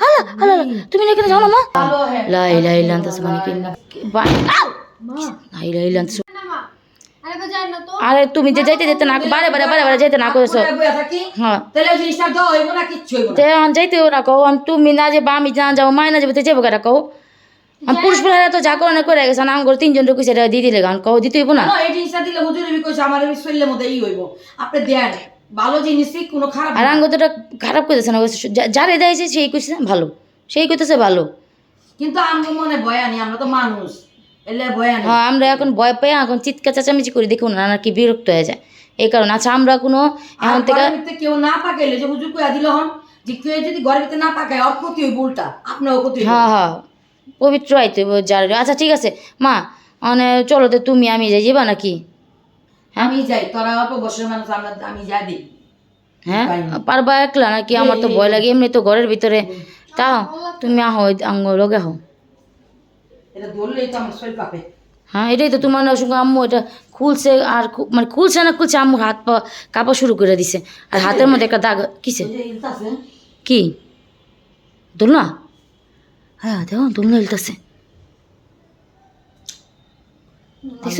হালা হালা তুমি না এখানে যাও না? মা হ্যাঁ। লা ইলাহা ইল্লা আনতা সুবহানাকা আরে তুমি যে যাইতে যেতে না বারে বারে বারে বারে যাইতে না করেছ। হ্যাঁ। হইব না কিচ্ছু হইব না। তে আন যাইতেও কও আন তুমি না যে বা আমি না যাব মায় না যাব তো যাব কেটা কও? পুরুষ পেলারা তো যা করে না করে গেছে নাম করে তিনজন ঢুকেছে এটা দিয়ে দিলে গান কও দিতে হইব না? না, এই জিনিসটা দিলে হুজুর আমি কইছি আমার শরীরের মধ্যে ই হইব। আপনি দেন। ভালো জিনিসই কোনো খারাপ আর না। আঙ্গ তো এটা খারাপ করতেছে না যারে দেয়ছে সেই কইছে ভালো। সেই কইতেছে ভালো। কিন্তু আমার মনে ভয় আনি আমরা তো মানুষ। এলে ভয় আনি। হ্যাঁ আমরা এখন ভয় পাই এখন চিৎকার চেঁচামেচি করি দেখুন না কি বিরক্ত হয়ে যায়। এই কারণে আচ্ছা আমরা কোনো এখন থেকে কেউ না পাকাইলে যে হুজুর কইয়া দিল হন যে কেউ যদি ঘরের ভিতরে না পাকায় ওর ক্ষতি হইব উল্টা আপনারও ক্ষতি হ্যাঁ হ্যাঁ পবিত্র আইতে যার আচ্ছা ঠিক আছে। মা মানে চলো তো তুমি আমি যাই যাবা নাকি? আমি যাই তোরা অল্প বছরের মানুষ আমরা আমি যাই দিই। হ্যাঁ? পারবা একলা নাকি? আমার তো ভয় লাগে এমনি তো ঘরের ভিতরে। তাও তুমি আহো আঙ্গ লগে আহো। এটা ধরলেই তো আমার শরীর পাবে হ্যাঁ এটাই তো তোমার সঙ্গে আম্মু এটা খুলছে আর মানে খুলছে না খুলছে আম্মু হাত পা কাঁপা শুরু করে দিছে। আর হাতের মধ্যে একটা দাগ কিসে? যে কি? দোলনা? হ্যাঁ দেখো দোলনা ইলতাছে দেখছ?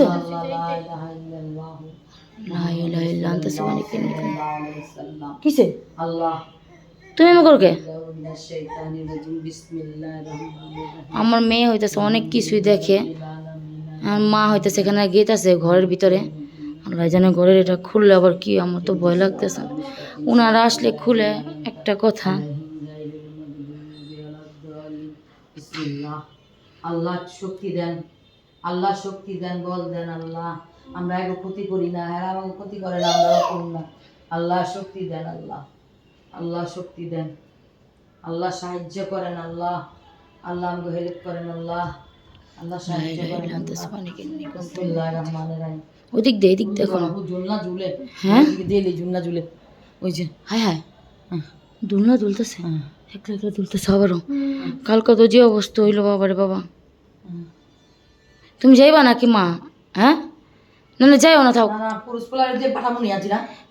কিসে? আল্লাহ। তুমি আমার মেয়ে হইতেছে অনেক কিছুই দেখে। আমার মা হইতেছে এখানে গেট আছে ঘরের ভিতরে। আল্লাহ জানে ঘরের এটা খুললে আবার কি আমার তো ভয় লাগতেছে। ওনারা আসলে খুলে একটা কথা। আল্লাহ শক্তি দেন। আল্লাহ শক্তি দেন বল দেন আল্লাহ। আমরা একে ক্ষতি করি না হ্যাঁ আমাকে ক্ষতি করে না আমরাও করি না। আল্লাহ শক্তি দেন আল্লাহ। আল্লাহ শক্তি দেন। আল্লাহ সাহায্য করেন আল্লাহ। আল্লাহ আমাকে হেল্প করেন আল্লাহ। আল্লাহ সাহায্য করেন। বিসমিল্লাহির রহমানির রহিম। ওদিক এদিক দেখো। ঝুলনা ঝুলে। হ্যাঁ? দিলে ঝুলনা ঝুলে। ওই যে। হায় হায়। হ্যাঁ। দুলনা দুলতেছে হ্যাঁ। একলা একলা দুলতেছে আবারও। কালকে তো যে অবস্থা হইল বাবারে বাবা। হুম। তুমি যাইবা নাকি মা? হ্যাঁ? না না যাইও না থাক।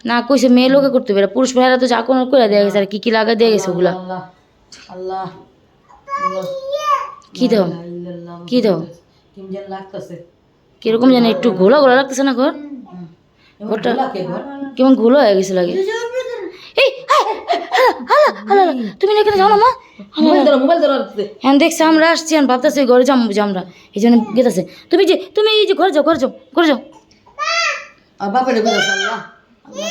না কইছে মেয়ে লোকে করতে পারে। পুরুষ ভাইরা তো যা কোনো করে দেয়া গেছে আর কি কি লাগা দিয়ে গেছে ওগুলা? কি দাও? কি দাও? কীরকম জানি একটু ঘোলা ঘোলা লাগতেছে না ঘর? ওটা কে ঘর? কেমন ঘোলা হয়ে গেছে লাগে। এই তুমি এখানে যাও না মা। হ্যাঁ দেখছি আমরা আসছি আর ভাবতেছি ঘরে যাব যে আমরা এই জন্য গেতেছে। তুমি যে তুমি এই যে ঘরে যাও ঘরে যাও ঘরে যাও। আর বাপের বুঝা আল্লাহ আল্লাহ।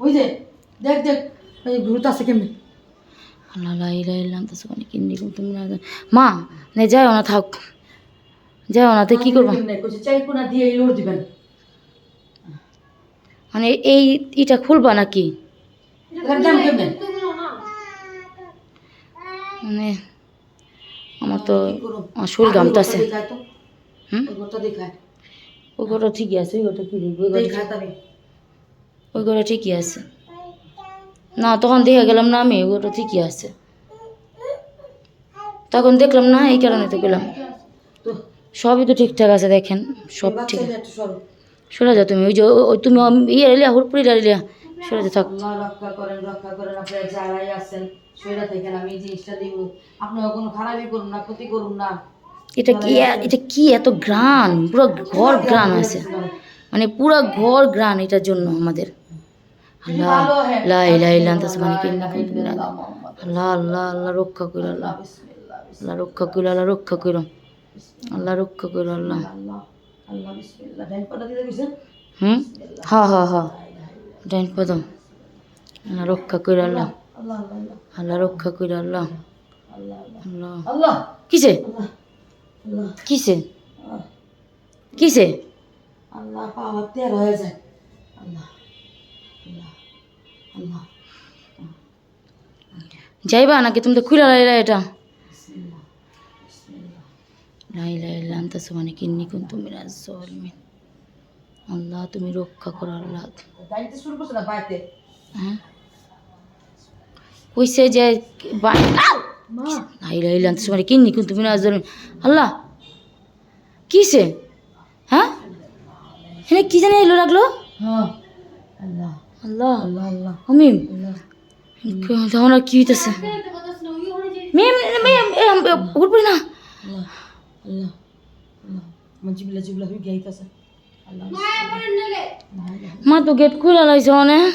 ওই যে দেখ দেখ ওই ঘুরতে আছে কেমনি? আল্লাহ ইন্নী কুনতু মা নে যাও না থাক। না তো কি করবা? চাই কোনা দিয়ে এই লোড দিবেন। মানে এই ইটা খুলবা নাকি? মানে আমার তো শরীর ঘামতাছে হুম? দেখায় ওই ঘরটা ঠিকই আছে ওই ঘরটা কি দেখব ওই ঘরটা ঠিকই আছে। না তখন দেখে গেলাম না আমি ওই ঘরটা ঠিকই আছে। তখন দেখলাম না এই কারণে তো গেলাম। সবই তো ঠিকঠাক আছে দেখেন সব ঠিক সরো। যাও তুমি ওই যে ওই তুমি ইয়ে এলিয়া হুড়পুরি ডালিয়া সরে যাও থাক। রক্ষা করেন রক্ষা করেন আপনারা যারাই আছেন সেটা থেকে আমি এই জিনিসটা দিব। আপনারা কোনো খারাপই করুন না ক্ষতি করুন না। এটা কি এটা কি এত গ্রান পুরো ঘর গ্রান আছে মানে পুরো ঘর গ্রান এটার জন্য আমাদের। আল্লাহ লা ইলাহা ইল্লা আনতা সুবহানাকা ইন্নী ইল্লাল্লাহ, কুনতু মিনাজ আল্লাহ আল্লাহ আল্লাহ রক্ষা করো আল্লাহ। আল্লাহ রক্ষা করো আল্লাহ রক্ষা করো। আল্লাহ রক্ষা করো আল্লাহ। আল্লাহ আল্লাহ হুম? হ্যাঁ হ্যাঁ হ্যাঁ ডাইন পদম। আল্লাহ রক্ষা করো আল্লাহ। আল্লাহ আল্লাহ আল্লাহ আল্লাহ রক্ষা করো আল্লাহ। আল্লাহ। আল্লাহ আল্লাহ আল্লাহ কিসে? আল্লাহ আল্লাহ কিসে? কিসে? আল্লাহ পাওয়ার তের হয়ে যায়। আল্লাহ আল্লাহ আল্লাহ। যাইবা নাকি তুমি তো খুলে লাইলা এটা? বিসমিল্লাহ বিসমিল্লাহ। লা ইলাহা ইল্লা আনতা সুবহানাকা ইন্নী কুনতু আল্লাহ তুমি রক্ষা করো আল্লাহ। হ্যাঁ। কইছে যে আউ! মা লা ইলাহা ইল্লা আনতা সুবহানাকা ইন্নী কুনতু মিনাজ জালিমিন আল্লাহ কিসে? হ্যাঁ? এখানে কি জানি এলো লাগল হ্যাঁ আল্লাহ। আল্লাহ আল্লাহ আল্লাহ। তখন আর কি হইতেছে? মেম মেম উঠবি না। আল্লাহ জিবলা জিবলা হয়ে গাইতেছে মা তো গেট খুলে লাইছে অনেক